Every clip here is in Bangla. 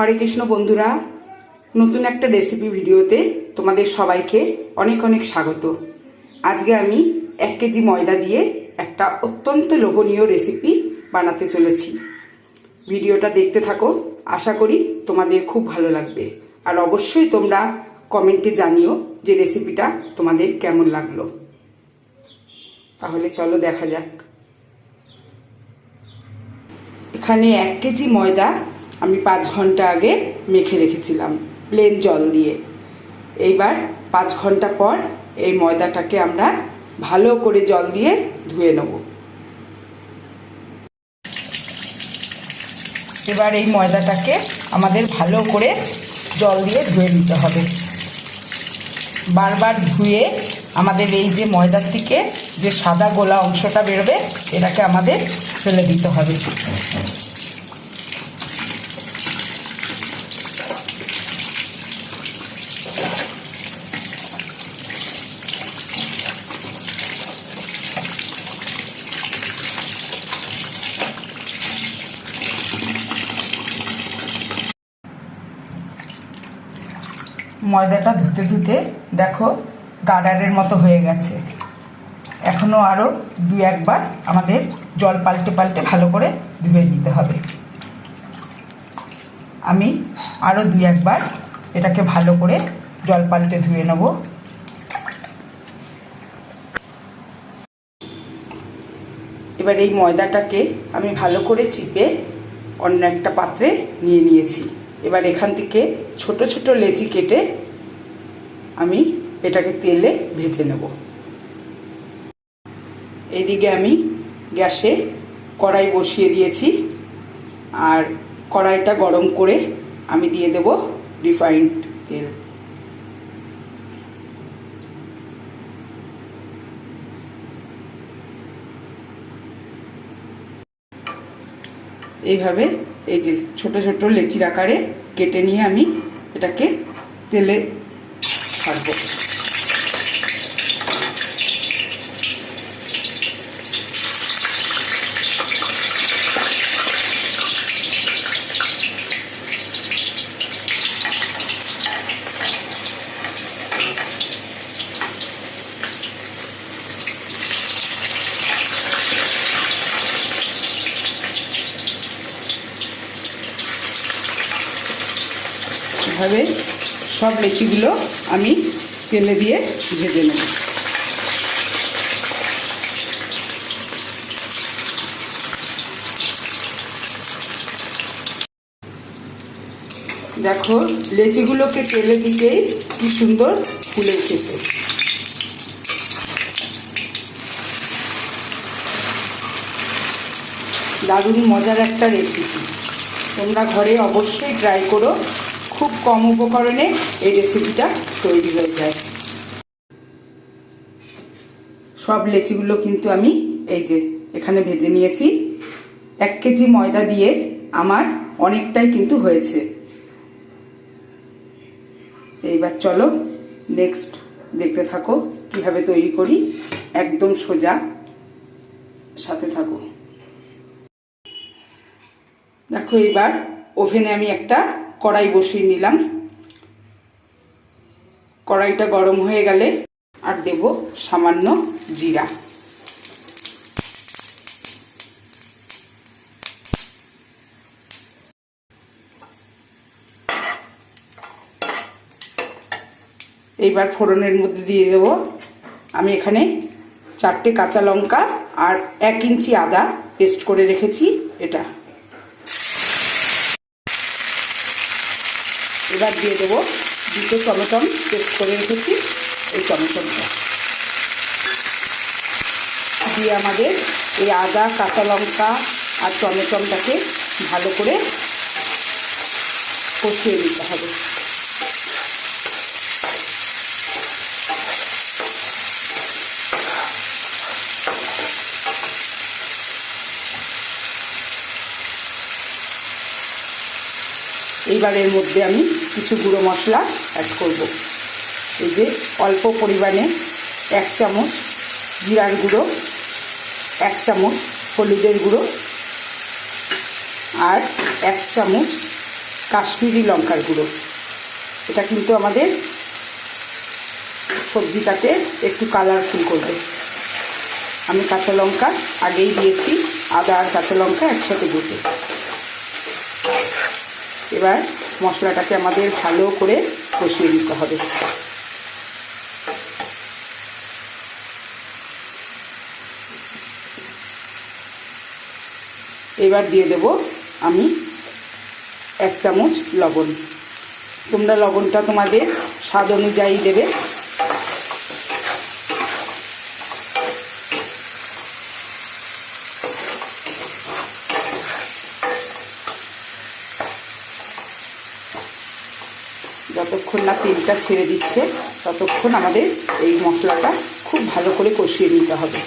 হরে কৃষ্ণ বন্ধুরা, নতুন একটা রেসিপি ভিডিওতে তোমাদের সবাইকে অনেক অনেক স্বাগত। আজকে আমি এক কেজি ময়দা দিয়ে একটা অত্যন্ত লোভনীয় রেসিপি বানাতে চলেছি। ভিডিওটা দেখতে থাকো, আশা করি তোমাদের খুব ভালো লাগবে। আর অবশ্যই তোমরা কমেন্টে জানিও যে রেসিপিটা তোমাদের কেমন লাগল। তাহলে চলো দেখা যাক। এখানে এক কেজি ময়দা আমি পাঁচ ঘণ্টা আগে মেখে রেখেছিলাম প্লেন জল দিয়ে। এইবার পাঁচ ঘণ্টা পর এই ময়দাটাকে আমরা ভালো করে জল দিয়ে ধুয়ে নেব। এবার এই ময়দাটাকে আমাদের ভালো করে জল দিয়ে ধুয়ে নিতে হবে। বারবার ধুয়ে আমাদের এই যে ময়দার থেকে যে সাদা গোলা অংশটা বেরোবে, এটাকে আমাদের ফেলে দিতে হবে। ময়দাটা ধুতে ধুতে দেখো গার্ডারের মতো হয়ে গেছে। এখনও আরও দু একবার আমাদের জল পাল্টে পাল্টে ভালো করে ধুয়ে নিতে হবে। আমি আরও দু একবার এটাকে ভালো করে জল পাল্টে ধুয়ে নেব। এবার এই ময়দাটাকে আমি ভালো করে চিপে অন্য একটা পাত্রে নিয়ে নিয়েছি। এবার এখান থেকে ছোট ছোট লেচি কেটে আমি এটাকে তেলে ভেজে নেব। এইদিকে আমি গ্যাসে কড়াই বসিয়ে দিয়েছি আর কড়াইটা গরম করে আমি দিয়ে দেব রিফাইন্ড তেল। এইভাবে এই যে ছোট ছোট লেচির আকারে কেটে নিয়ে আমি এটাকে তেলে ছাড়বো এভাবে সব লেচিগুলো আমি তেলে দিয়ে ভেজে নেব। দেখো, লেচিগুলোকে তেলে দিতেই কি সুন্দর ফুলে এসেছে। দারুণ মজার একটা রেসিপি তোমরা ঘরে অবশ্যই ট্রাই করো। খুব কম উপকরণে এই রেসিপিটা তৈরি হয়ে যায়। সব লেচিগুলো কিন্তু আমি এই যে এখানে ভেজে নিয়েছি। এক কেজি ময়দা দিয়ে আমার অনেকটাই কিন্তু হয়েছে। এইবার চলো নেক্সট দেখতে থাকো, কীভাবে তৈরি করি। একদম সোজা সাথে থাকো। দেখো এইবার ওভেনে আমি একটা কড়াই বসিয়ে নিলাম। কড়াইটা গরম হয়ে গেলে আর দেব সামান্য জিরা। এইবার ফোড়নের মধ্যে দিয়ে দেব। আমি এখানে চারটে কাঁচা লঙ্কা আর এক ইঞ্চি আদা পেস্ট করে রেখেছি এটা। এবার দিয়ে দেবো দুটো টমেটম পেস্ট করে রেখেছি। এই টমেটমটা দিয়ে আমাদের এই আদা, কাঁচা লঙ্কা আর টমেটমটাকে ভালো করে কষিয়ে নিতে হবে। এইবার এর মধ্যে আমি কিছু গুঁড়ো মশলা অ্যাড করব। এই যে অল্প পরিমাণে এক চামচ জিরার গুঁড়ো, এক চামচ হলুদের গুঁড়ো আর এক চামচ কাশ্মীরি লঙ্কার গুঁড়ো। এটা কিন্তু আমাদের সবজিটাকে একটু কালারফুল করবে। আমি কাঁচা লঙ্কা আগেই দিয়েছি, আদা আর কাঁচা লঙ্কা একসাথে গুঁটে এবার মশলাটাকে আমাদের ভালো করে কষিয়ে দিতে হবে। এবার দিয়ে দেব আমি এক চামচ লবণ। তোমরা লবণটা তোমাদের স্বাদ অনুযায়ী দেবে। যতক্ষণ না তেলটা ছেড়ে দিচ্ছে, ততক্ষণ আমাদের এই মশলাটা খুব ভালো করে কষিয়ে নিতে হবে।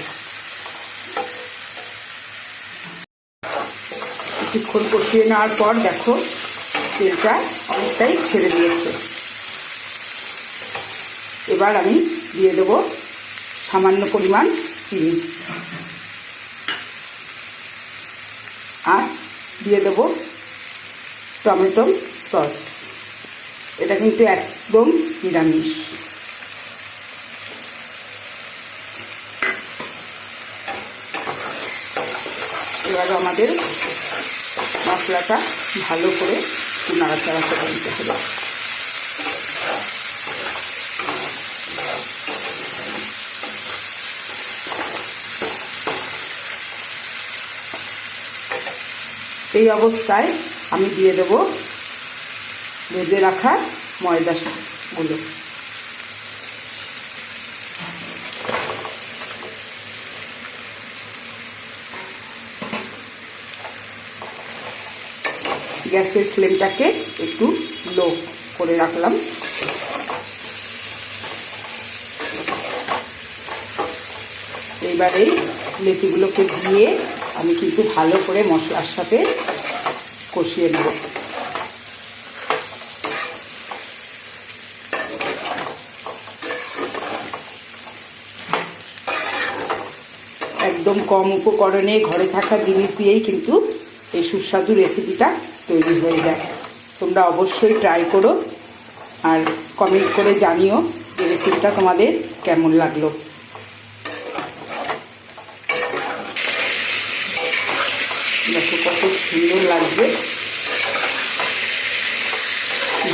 কিছুক্ষণ কষিয়ে নেওয়ার পর দেখো, তেলটা অনেকটাই ছেড়ে দিয়েছে। এবার আমি দিয়ে দেবো সামান্য পরিমাণ চিনি। আর দিয়ে দেবো টমেটো সস। এটা কিন্তু একদম নিরামিষ। এবার আমাদের মশলাটা ভালো করে নাড়াচাড়া করে হবে। এই অবস্থায় আমি দিয়ে দেব ভেজে রাখা ময়দাগুলো গ্যাসের ফ্লেমটাকে একটু লো করে রাখলাম। এইবারে লেচিগুলোকে দিয়ে আমি কিন্তু ভালো করে মশলার সাথে কষিয়ে নেব। একদম কম উপকরণে ঘরে থাকা জিনিস দিয়েই কিন্তু এই সুস্বাদু রেসিপিটা তৈরি হয়ে যায়। তোমরা অবশ্যই ট্রাই করো আর কমেন্ট করে জানিও যে রেসিপিটা তোমাদের কেমন লাগল। দেখো কত সুন্দর লাগবে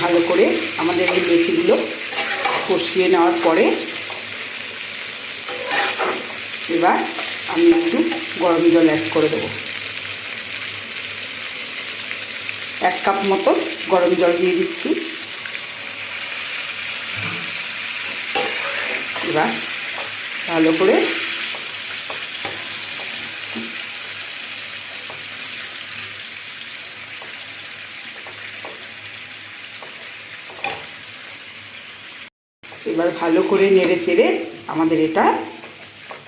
ভালো করে আমাদের এই লেচিগুলো কষিয়ে নেওয়ার পরে এবার আমি একটু গরম জল অ্যাড করে দেবো। এক কাপ মতো গরম জল দিয়ে দিচ্ছি। এবার ভালো করে এবার ভালো করে নেড়ে চেড়ে আমাদের এটা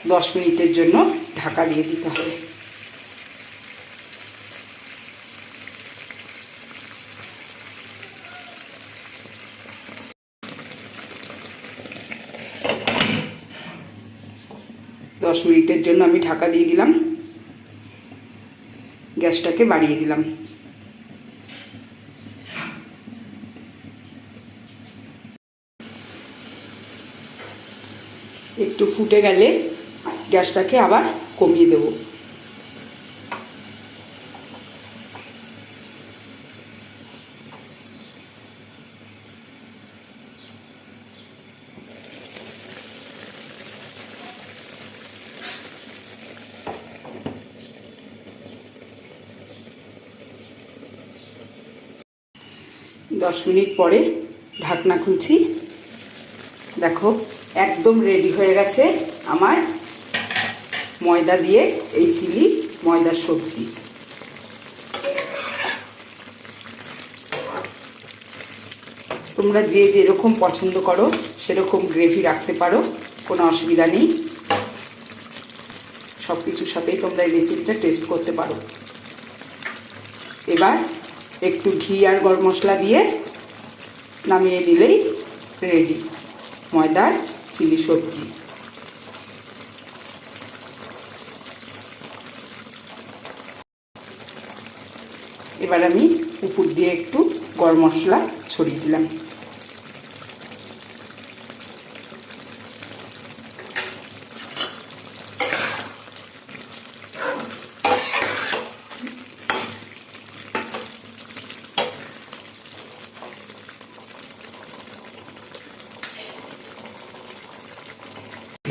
দশ মিনিটের জন্য ঢাকা দিয়ে দিতে হবে। দশ মিনিটের জন্য আমি ঢাকা দিয়ে দিলাম। গ্যাসটাকে বাড়িয়ে দিলাম। একটু ফুটে গেলে গ্যাসটাকে আবার কমিয়ে দেব। দশ মিনিট পরে ঢাকনা খুলছি। দেখো, একদম রেডি হয়ে গেছে আমার ময়দা দিয়ে এই চিলি, ময়দার সবজি। তোমরা যে যেরকম পছন্দ করো, সেরকম গ্রেভি রাখতে পারো, কোনো অসুবিধা নেই। সব কিছুর সাথেই তোমরা এই রেসিপিটা টেস্ট করতে পারো। এবার একটু ঘি আর গরম মশলা দিয়ে নামিয়ে নিলেই রেডি ময়দার চিলি সবজি। এবার আমি উপর দিয়ে একটু গরম মশলা ছড়িয়ে দিলাম।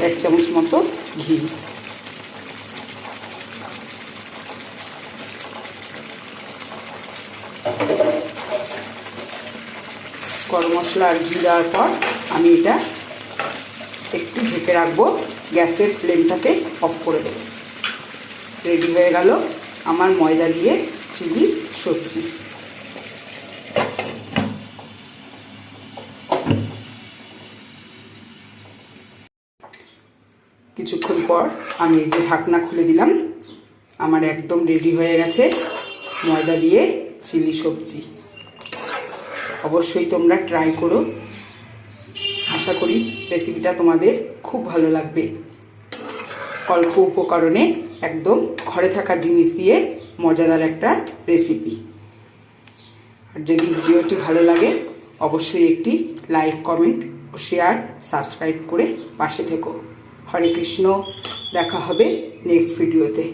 এক চামচ মতো ঘি। গরম মশলা আর ঘি দেওয়ার পর আমি এটা একটু ঢেকে রাখব। গ্যাসের ফ্লেমটাকে অফ করে দেবো। রেডি হয়ে গেল আমার ময়দা দিয়ে চিলি সবজি। কিছুক্ষণ পর আমি এই যে ঢাকনা খুলে দিলাম। আমার একদম রেডি হয়ে গেছে ময়দা দিয়ে চিলি সবজি। অবশ্যই তোমরা ট্রাই করো। আশা করি রেসিপিটা তোমাদের খুব ভালো লাগবে। অল্প উপকরণে একদম ঘরে থাকা জিনিস দিয়ে মজাদার একটা রেসিপি আর যদি ভিডিওটি ভালো লাগে, অবশ্যই একটি লাইক কমেন্ট ও শেয়ার সাবস্ক্রাইব করে পাশে থেকো। হরে কৃষ্ণ, দেখা হবে নেক্সট ভিডিওতে